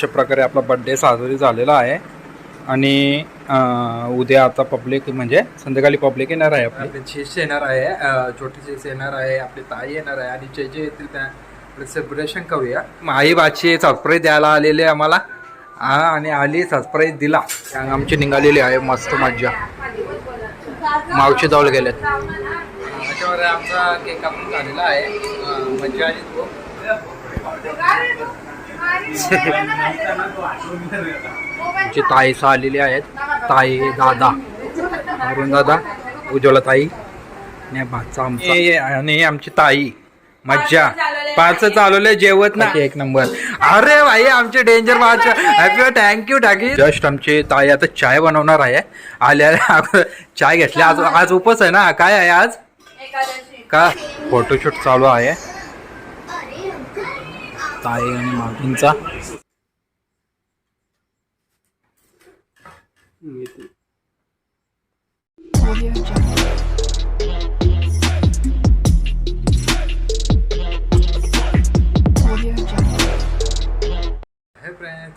अशा प्रकारे आपला बड्डे साजरी झालेला आहे. आणि उद्या आता पब्लिक म्हणजे संध्याकाळी पब्लिक येणार आहे आपली. शिष्य येणार आहे छोटी शिष्य येणार आहे आपली ताई येणार आहे आणि जे जे येतील त्या सेलिब्रेशन करूया. माई बाची सरप्राईज द्यायला आलेले आम्हाला. हा आणि आली सरप्राईज दिला. आमची निघालेली आहे मस्त मज्जा. मावशी जवळ गेलेत. त्याच्यावर आमचा केक आपण झालेला आहे. मज्जा आली आमची ताई सह आलेली आहेत. ताई दादा अरुण दादा उज्ज्वला ताई आणि भाचा आमचा. हे- आणि आमची ताई मज्जा. पाच चालवले जेवत ना एक नंबर. अरे भाई आमचे डेंजर पाच हॅपी थँक्यू टाकी जस्ट आमची ताई आता चाय बनवणार आहे. आल्या चाय घेतली. आज आज उपस आहे ना? काय आहे आज? का? फोटोशूट चालू आहे. ताई आणि माउंटेनचा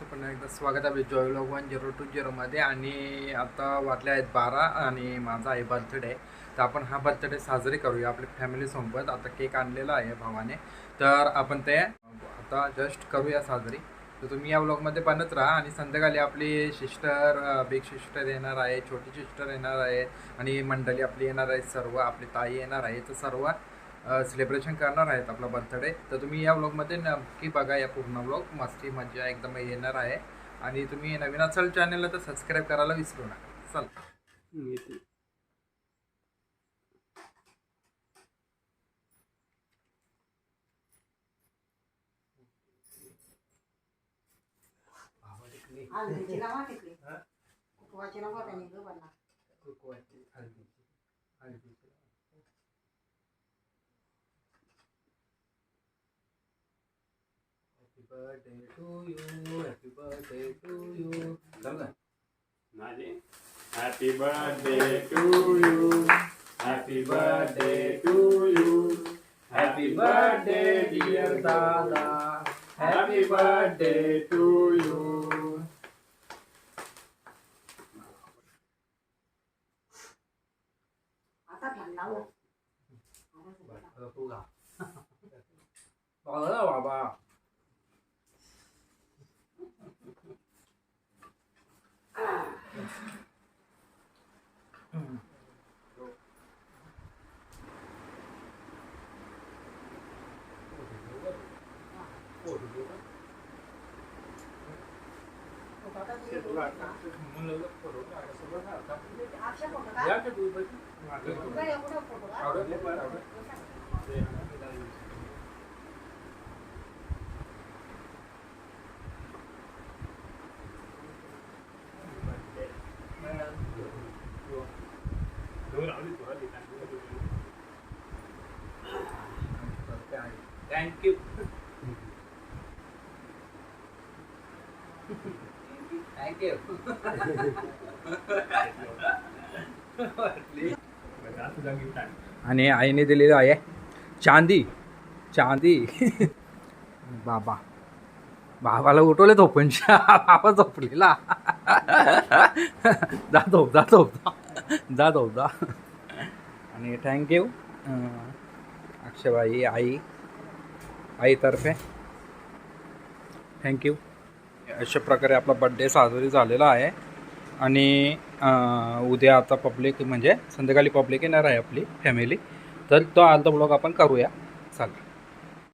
पुन्हा एकदा स्वागत आहे Joy log one zero two झिरोमध्ये आणि आता वाटले आहेत बारा आणि माझा आहे बर्थडे तर आपण हा बर्थडे साजरे करूया आपल्या फॅमिलीसोबत आता केक आणलेला आहे भावाने. तर आपण ते आता जस्ट करूया साजरी. तर तुम्ही या ब्लॉगमध्ये बनत राहा आणि संध्याकाळी आपली सिस्टर बिग सिस्टर येणार आहे छोटी सिस्टर येणार आहे आणि मंडळी आपली येणार आहे सर्व आपली ताई येणार आहे. तर सर्व सेलिब्रेशन करणार आहेत आपला बर्थडे तर तुम्ही या ब्लॉगमध्ये नक्की बघा या पूर्ण ब्लॉग मस्ती मजा एकदम येणार आहे. आणि तुम्ही नवीन असाल चॅनलला तर सबस्क्राईब करायला विसरू नका. चल. Happy birthday to you happy birthday to you चल Happy birthday to you. Happy birthday to you. Happy birthday, dear Dada. Happy birthday to you. तू गा बघा बाबा थँक्यू थँक्यू आणि आईने दिलेलं आहे. चांदी. चांदी. बाबा. बाबाला उठवले झोपूनच्या बाबा झोपलेला. जा झोप जा झोप जा. जा आणि थँक्यू अक्षयबाई आई. आईतर्फे. थँक्यू अशा प्रकारे आपला बड्डे साजरी झालेला आहे. आणि उद्या आता पब्लिक म्हणजे संध्याकाळी पब्लिक येणार आहे आपली फॅमिली तर तो आलता ब्लॉग आपण करूया. चालेल.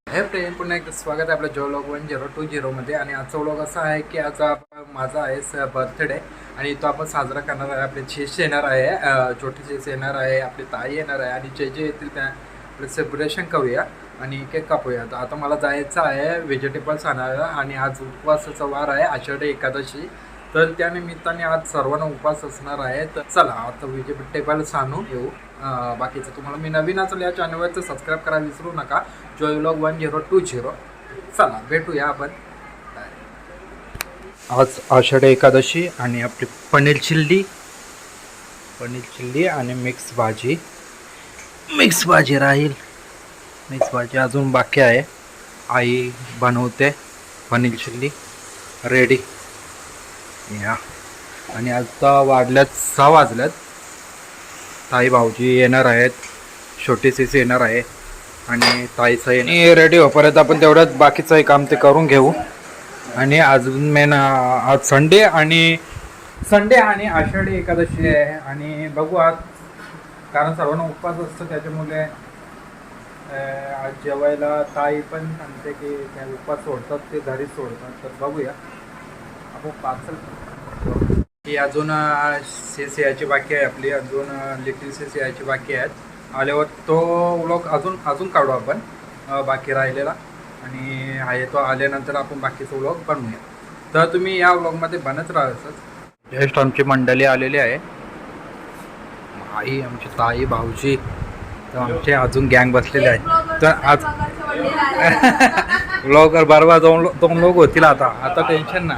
हे प्रेम पुन्हा एकदा स्वागत आहे आपल्या Joy log one zero two झिरोमध्ये आणि आजचा ब्लॉग असा आहे की आज माझा आहे बर्थडे आणि तो आपण साजरा करणार आहे. आपले शेष येणार आहे छोटे छोटी शेष येणार आहे आपली ताई येणार आहे. आणि जे जे येतील त्या आपलं सेलिब्रेशन करूया. आणि केक कापूया. आता मला जायचं आहे व्हेजिटेबल्स आणायला. आणि आज उपवासाचा वार आहे आषाढी एकादशी. तर त्या निमित्ताने आज सर्वांना उपवास असणार आहे. तर चला आता व्हिडिओ टेबल सांगून येऊ. बाकीचं तुम्हाला मी नवीन असेल या चॅनलवरचं सबस्क्राईब करायला विसरू नका. Joy vlog one zero two zero चला भेटूया आपण. आज आषाढी एकादशी आणि आपली पनीर चिल्ली. पनीर चिल्ली आणि मिक्स भाजी. मिक्स भाजी राहील. मिक्स भाजी अजून बाकी आहे. आई बनवते पनीर चिल्ली. रेडी या. आणि आता वाढल्यात सहा वाजल्यात. ताई भाऊजी येणार आहेत. छोटी सीसी येणार आहे. आणि ताईचं येणे रेडी होईपर्यंत आपण तेवढ्यात बाकीचं काम ते करून घेऊ. आणि अजून मेन आज संडे आणि संडे आणि आषाढी एकादशी आहे. आणि बघू आज कारण सर्वांना उपवास असतो त्याच्यामुळे आज जेवायला ताई पण सांगते की त्या उपवास सोडतात ते घरी सोडतात. तर बघूया. आपण पार्सल ही अजून सेस यायची बाकी आहे आपली अजून लिटिल सेस यायची बाकी आहेत. आल्यावर तो व्लॉग अजून अजून काढू आपण बाकी राहिलेला. आणि आहे तो आल्यानंतर आपण बाकीचा व्लॉग बनवूया. तर तुम्ही या व्लॉगमध्ये बनत राहतच जस्ट आमची मंडळी आलेली आहे. आई आमची ताई भाऊजी तर आमचे अजून गँग बसलेले आहेत. तर आज ब्लॉगर बरोबर दोन दोन लोक होतील आता. आता टेन्शन ना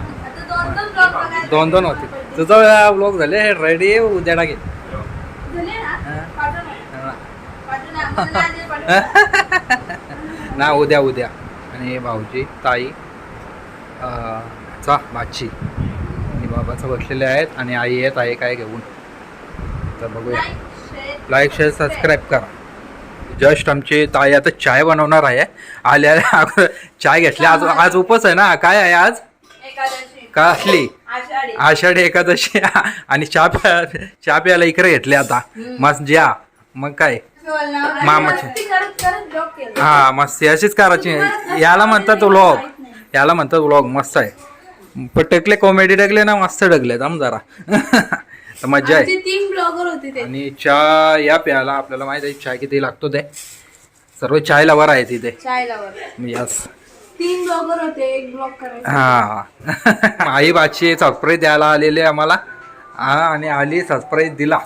दोन दोन होतील तुझा ब्लॉग झाले रेडी उद्या टाकेल ना? उद्या उद्या. आणि भाऊजी ताई चा बाची आणि बाबाचं बसलेले आहेत आणि आई आहेत आई काय घेऊन. तर बघूया. लाईक शेअर सबस्क्राईब करा. जस्ट आमची ताई आता चाय बनवणार आहे. आल्या चाय घेतली. आज आज उपवास आहे ना? काय आहे आज? का असली आषाढी. एकादशी. आणि चहा प्या चहा प्यायला इकडे घेतले आता. मस्त ज्या मग काय? मामाचे. हा मस्त अशीच करायची. याला म्हणतात व्लॉग याला म्हणतात व्लॉग मस्त आहे. पण टकले कॉमेडी टाकले ना मस्त टाकले. थांब जरा. तर मज्जा आहे. आमचे तीन ब्लॉगर होते ते. आणि चहा या प्यायला आपल्याला माहीत आहे चहा किती लागतो ते. सर्व चाय लवर आहे तिथे. चाय लावर यस तीन ब्लॉगर होते एक ब्लॉग करायचा. हा. आई बाची सरप्राईज द्यायला आलेले आम्हाला. हा आणि आली सरप्राईज दिला.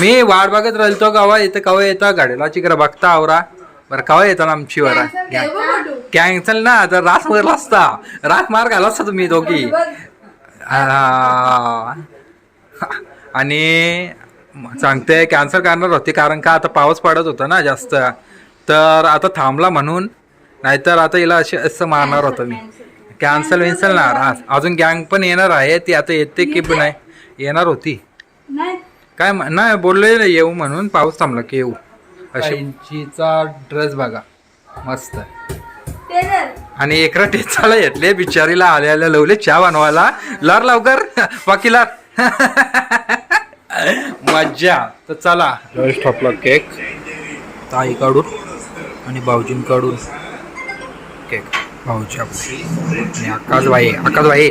मी वाट बघत राहिलो कवा येतं कवा येतं. गाडीला चिकरा बघता आवरा. बरं कवा येतं ना आमची वरा. कॅन्सल ना तर रास मारला असता. रास मार घाला असता तुम्ही दोघी. आणि सांगते कॅन्सल करणार होते कारण का आता पाऊस पडत होता ना जास्त. तर आता थांबला म्हणून नाहीतर आता हिला असे असं मारणार होतं. मी कॅन्सल विन्सल ना. अजून गँग पण येणार आहे. ती आता येते की नाही येणार होती. नाही. काय नाही बोलले ना येऊ म्हणून. पाऊस थांबला की येऊ. अशी इंचीचा ड्रेस बघा. मस्त. आणि एकरा टेचाला घेतले. बिचारीला आल्या आल्या लवले. चहा बनवायला. लर लवकर. बाकी लर. मज्जा. तर चला. जस्ट आपला केक ताई काढून आणि भाऊजींकडून केक भाऊजी आपले. आणि आकाश बाई आकाश बाई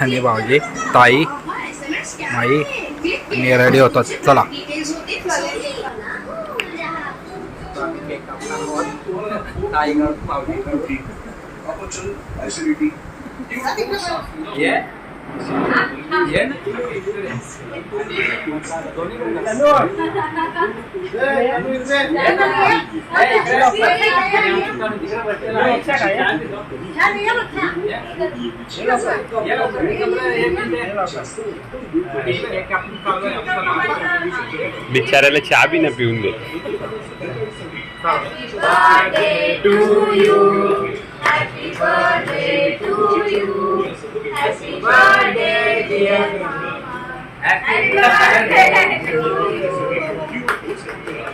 आणि भाऊजी ताई माई आणि रेडी होतात. चला. बिचाऱ्याला चहा बी ना पिऊन दे Happy birthday to you. Happy birthday to you. बघितलं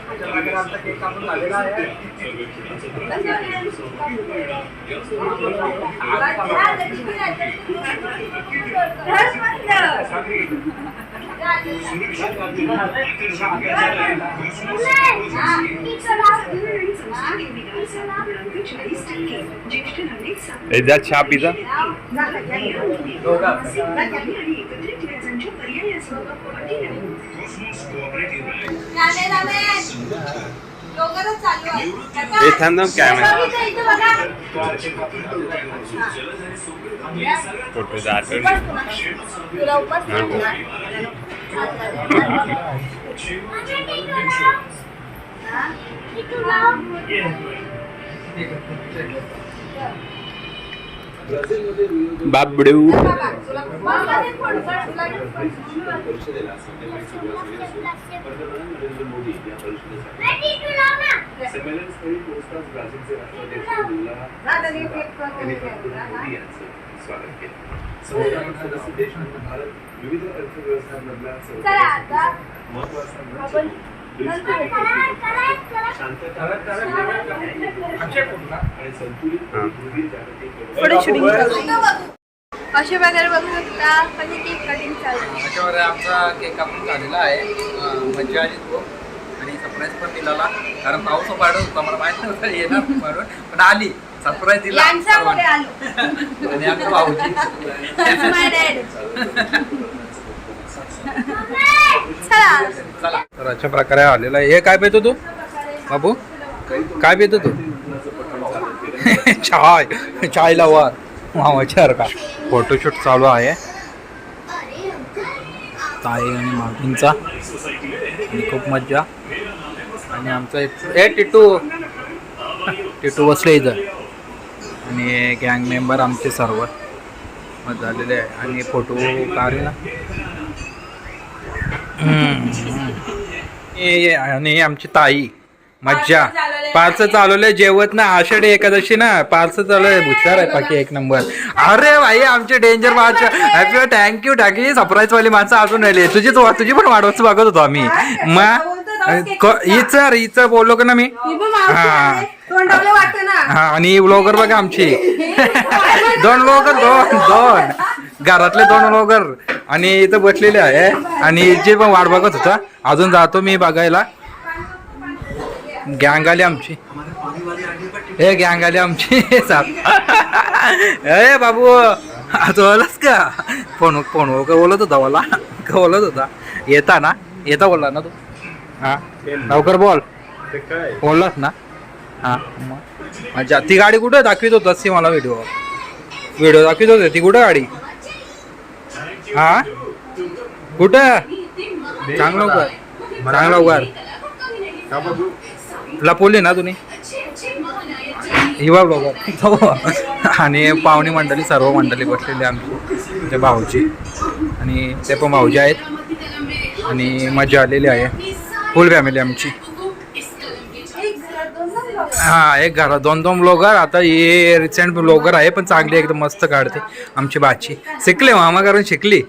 इथं बघा फोटोचा आठवण तुला उपास नको. बाबडू Ready to love संमेलनस्थळी पोहोचताच ब्राझीलचे राष्ट्राध्यक्ष लुला यांनी पंतप्रधान मोदी यांचं स्वागत केलं संमेलनात सदस्य देश आणि आपण अशा प्रकारे बघू. शकता. म्हणजे केक कटिंग चालू. आमचा केक कापून झालेला आहे. अं, मज्जा आली खूप. आणि सरप्राईज पण दिलेला कारण पाऊस पाडत होता. मला माहीत नव्हतं येणार म्हणून. पण आली. सरप्राईज दिला आणि आमच्या भाऊजी. तर अशा प्रकारे आलेला आहे. हे काय पितो तू? बाबू? काय पितो तू? चाय. चाय लावा मावाच्या का? फोटोशूट चालू आहे. ताई आणि मागींचा आणि खूप मज्जा. आणि आमचा एक- ए टिटू. टिटू बसले इथं. आणि गँग मेंबर आमचे सर्व. मग झालेले आहे. आणि फोटो काढला ना आणि आमची ताई. मज्जा. पार्सल चालवलंय जेवत ना. आषाढी एकादशी ना. पार्सल चालवलंय. हुशार आहे बाकी एक नंबर. अरे भाई आमचे डेंजर माणसं हॅपी थँक्यू थँक्यू सरप्राईज वाली माणसं अजून राहिली तुझी तुझी पण वाढवच बघत होतो आम्ही. मग हिचं हिचं बोललो का ना मी? हा. हा आणि ब्लॉगर बघा आमची. दोन ब्लॉगर दोन दोन. घरातले दोन ब्लॉगर आणि इथं बसलेले आहे. आणि जे पण वाट बघत होता अजून जातो मी बघायला. गँग आली आमची. हे गँग आली आमची. ए बाबू आज ओलास का? फोन फोन का बोलत होता बोला का बोलत होता? येता ना? येता बोलला ना तू? हा? लवकर बोल. बोललास ना? हा मग. अच्छा ती गाडी कुठं दाखवित होतास ती मला व्हिडिओ व्हिडिओ दाखवित होते ती कुठं गाडी? हा? कुठं? चांगलं लवकर. चांगलं लवकर. लपवली ना तुम्ही? हिवा ब्लॉगर आणि पाहुणी मंडळी सर्व मंडळी बसलेली आमची ते भाऊची. आणि ते पण भाऊजी आहेत. आणि मजा आलेली आहे. फुल फॅमिली आमची. हा एक घरात दोन दोन ब्लॉगर आता हे रिसेंट ब्लॉगर आहे पण चांगली एकदम मस्त काढते आमची बाची. शिकले मामा करून शिकली.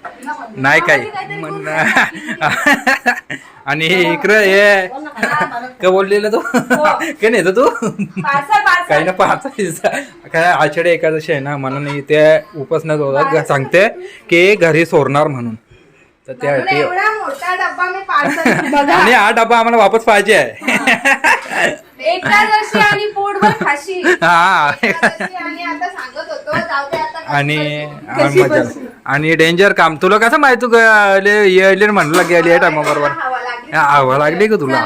नाही काही. म्हण आणि इकडं हे काय बोललेलं तू? काय नाही तू? काही ना पाच काय आषाढी एकादशी आहे ना म्हणून इथे उपासना होतात. सांगते की घरी सोडणार म्हणून. तर एवढा मोठा डब्बा मी पार्सल बघा आणि हा डबा आम्हाला वापस पाहिजे आहे. एकादशी आणि पोटभर खाशी. हा. एकादशी आणि आता सांगत होतो जाऊ दे आता आणि आणि मजा. आली. आणि डेंजर काम. तुला कसं माहिती तू येले म्हणलं गेली आहे टायमा बरोबर. हवा लागली. हवा लागली का तुला?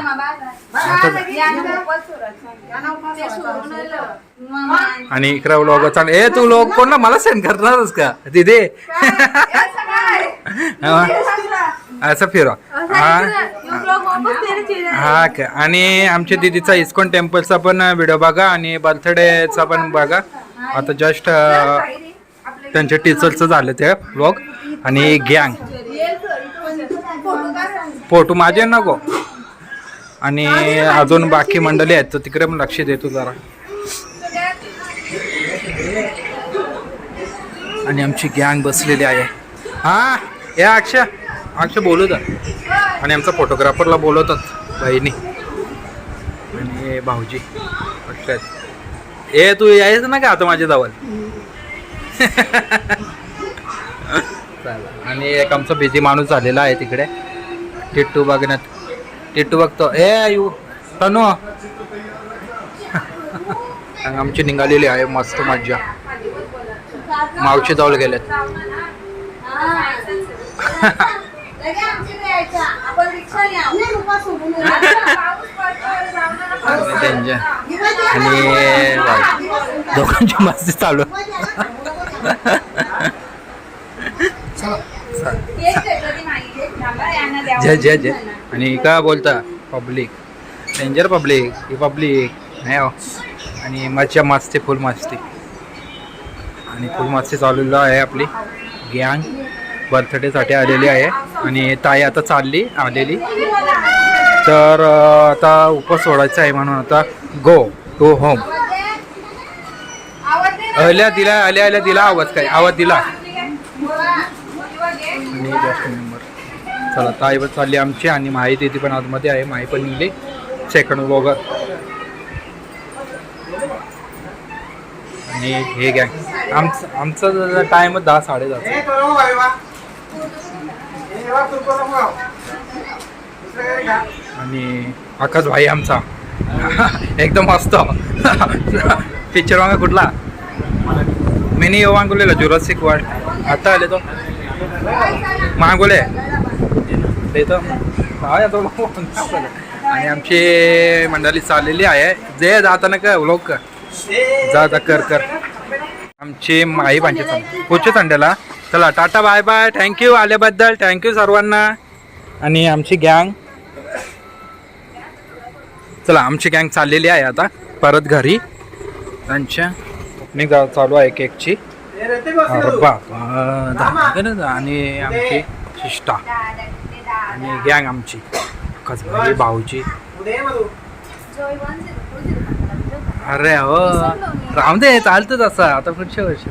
आणि इकडे लोक चांग ए तू लोक कोण ना मला सेंड करणारच का? तिथे असं फिरा हा. हा का आणि आमच्या दिदीचा इस्कॉन टेम्पलचा पण व्हिडिओ बघा आणि बर्थडेचा पण बघा. आता जस्ट त्यांच्या टीचरचं झालं ते ब्लॉग आणि गँग फोटो माझे नको. आणि अजून बाकी मंडळी आहेत तर तिकडे पण लक्ष देतो जरा. आणि आमची गँग बसलेली आहे. हा या अक्षय. अक्षय बोलत आणि आमचा फोटोग्राफरला बोलवतात बाईनी आणि भाऊजी. अक्षय. ए तू यायचं ना का आता माझ्या जवळ? चला. आणि एक आमचा बिझी माणूस झालेला आहे तिकडे. टिट्टू बघण्यात. टिट्टू बघतो. ए यू तनु. आमची निघालेली आहे मस्त मज्जा. मावशी जवळ गेल्यात आणि दोघांची मस्ती चालू जय जय जय आणि का बोलता? पब्लिक डेंजर पब्लिक ही पब्लिक नाही हो. आणि मजा मस्ती फुल मस्ती. आणि फुल मस्ती चालू आहे आपली. गँग बर्थडेसाठी आलेली आहे. आणि ताई आता चालली आलेली. तर आता उपवास सोडायचा आहे म्हणून आता गो टू होम अहल्या अल्या दिला आल्या आल्या दिला आवाज काय? आवाज दिला. आणि नंबर चला ताई पण चालली आमची आणि माहिती ती पण आतमध्ये आहे. माही पण निघली. सेकंड ब्लॉगर आणि हे गॅंग आमचं आमचं टाइम दहा साडे दहा आणि आकाश भाई आमचा. एकदम मस्त. पिक्चर वांगा कुठला? मिनी येऊ मागवलेला जुरासिक वर्ल्ड आता आले तो. मागवले ते. काय आणि आमची मंडळी चाललेली आहे. जे जाताना का लोक जा जा कर कर. आमची आई भांडे पुढच्या संडेला चला tata bye bye. Thank you आल्याबद्दल. थँक्यू सर्वांना. आणि आमची गँग चला आमची गँग चाललेली आहे आता. परत घरी. त्यांच्या निघा चालू आहे केकची अरे आणि आमची शिष्टा आणि गँग आमची. कसं भाऊची अरे हो. राहू दे चालतंच असं. आता पुढच्या वर्षी.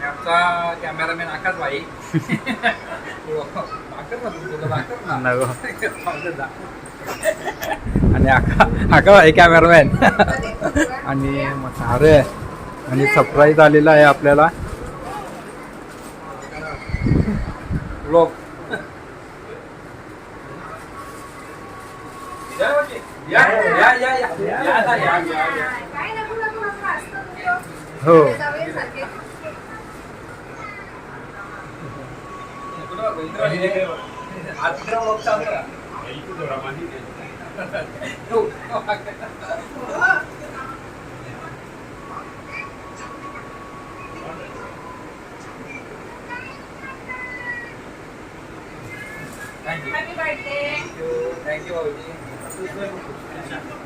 आमचा कॅमेरामॅन आकाश भाई आणि आका आका भाई कॅमेरामॅन आणि मग अरे आणि सरप्राईज आलेला आहे आपल्याला. लोक या या या या हो Thank you. Happy birthday. Thank you. Thank you, Oji. Thank you.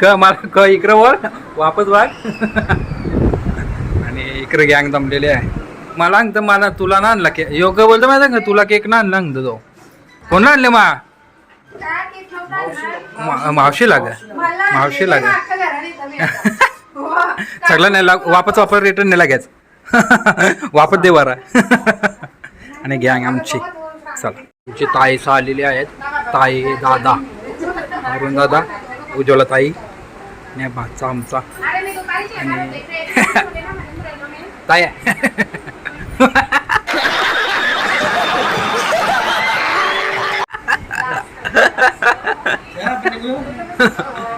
क मला क इकडं वर. वापस वाग आणि इकडे गँग जमलेले आहे. मला सांगतं मला तुला ना आणला केक योग्य बोलतो माहिती का? तुला केक ना आणला सांगतो तो. कोण आणले मा? का मावशी आणलेलं लागेल. ना अख्खं घराने इथं मी आता. हो. सगळा नेला. वापस वापर रिटर्न नेला घ्याच वापस दे बरा आणि गँग आमची. चला. आमची ताई आलेली आहेत. ताई दादा. दादा उज्ज्वला ताई आणि भाचा आमचा. आणि मी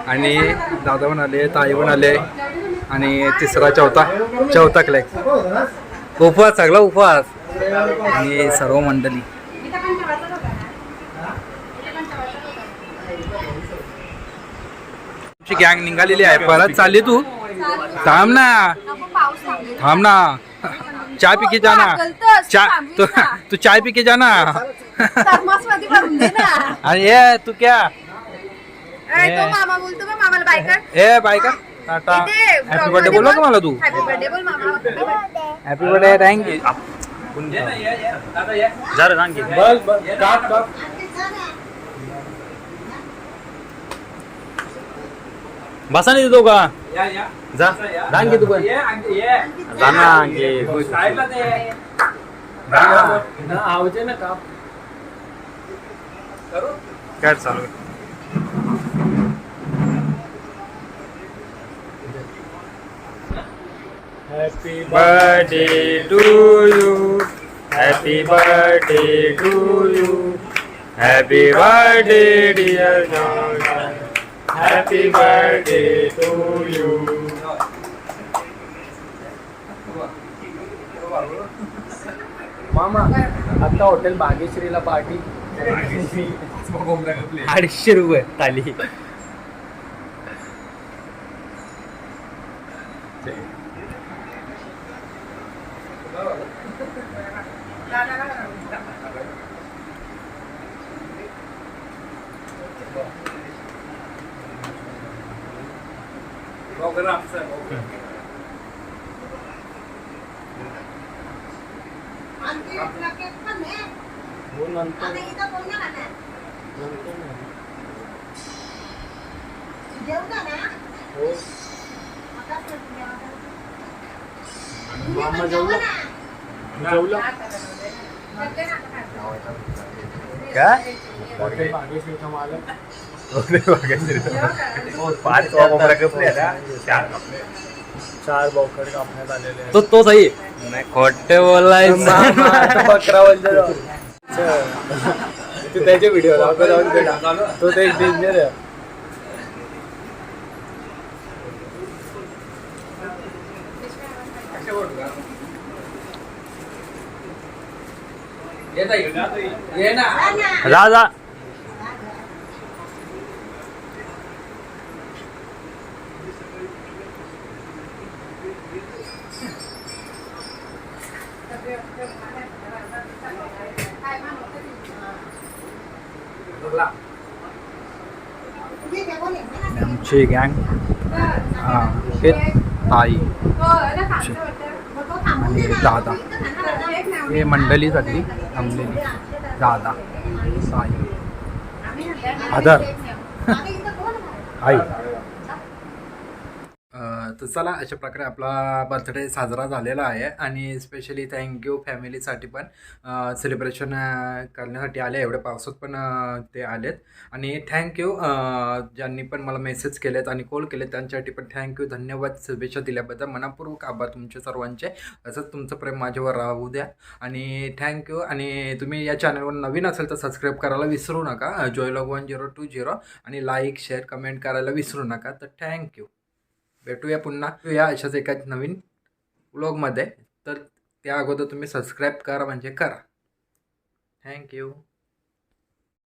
आणि दादा पण आले ताई पण आले आणि तिसरा चौथा चौथा क्लॅक उपवास सगळा उपवास. आणि सर्व मंडळी इथं पण ठेवायचं होतं ना? इथं पण ठेवायचं होतं. तुमची गँग निघालेली आहे. परत चालली तू? थांब ना. थांब ना. चाय पी के जाना चा तू ना. तू चाय पी के जाना. अरे ये तू क्या? ए बाय का टाटा. हॅपी बर्थडे बोललो का बोल. मला तू happy birthday happy birthday thank you बसा नाही देतो का जा सांग की तू पण जा ना आणखी. काय चालू आहे? Happy birthday to you. Happy birthday to you. Happy birthday, dear John. Happy birthday to you. मामा आता हॉटेल भाग्यश्रीला पार्टी अडीचशे रुपये थाली हॉटेल भाग्यश्रीचा मालक. पाच कोपरा कपडे चार बोकड कापण्यात आलेले तो तो सही नाही खोट बोलायचं. बकरा तू त्याचे व्हिडिओ दाखव जाऊन बेटा तो ते डेंजर आहे. जा जा आमची गँग हे ताई आणि दादा हे मंडळी सगळी थांबलेली दादा साई. आदर. आई. तर चला अशा प्रकारे आपला बर्थडे साजरा झालेला आहे आणि स्पेशली थँक्यू फॅमिलीसाठी पण सेलिब्रेशन करण्यासाठी आले एवढ्या पावसात पण ते आलेत. आणि थँक्यू ज्यांनी पण मला मेसेज केलेत आणि कॉल केले त्यांच्यासाठी पण थँक्यू धन्यवाद शुभेच्छा दिल्याबद्दल. मनापूर्वक आभार तुमचे सर्वांचे. असंच तुमचं प्रेम माझ्यावर राहू द्या. आणि थँक्यू आणि तुम्ही या चॅनलवर नवीन असेल तर सबस्क्राईब करायला विसरू नका. Joy log one zero two zero आणि लाईक शेअर कमेंट करायला विसरू नका. तर थँक्यू भेटूया पुन्हा. या अशाच नवीन व्लॉगमध्ये तर त्या अगोदर तुम्ही सबस्क्राईब करा म्हणजे करा. थँक्यू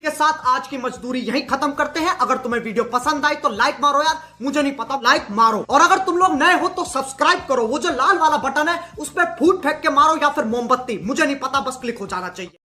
के साथ आज की मजदूरी यही खत्म करते हैं. अगर तुम्हें वीडियो पसंद आई तो लाइक मारो यार. मुझे नहीं पता लाइक मारो. और अगर तुम लोग नए हो तो सब्सक्राइब करो. वो जो लाल वाला बटन है, उस पर फूट फेंक के मारो या फिर मोमबत्ती. मुझे नहीं पता, बस क्लिक हो जाना चाहिए.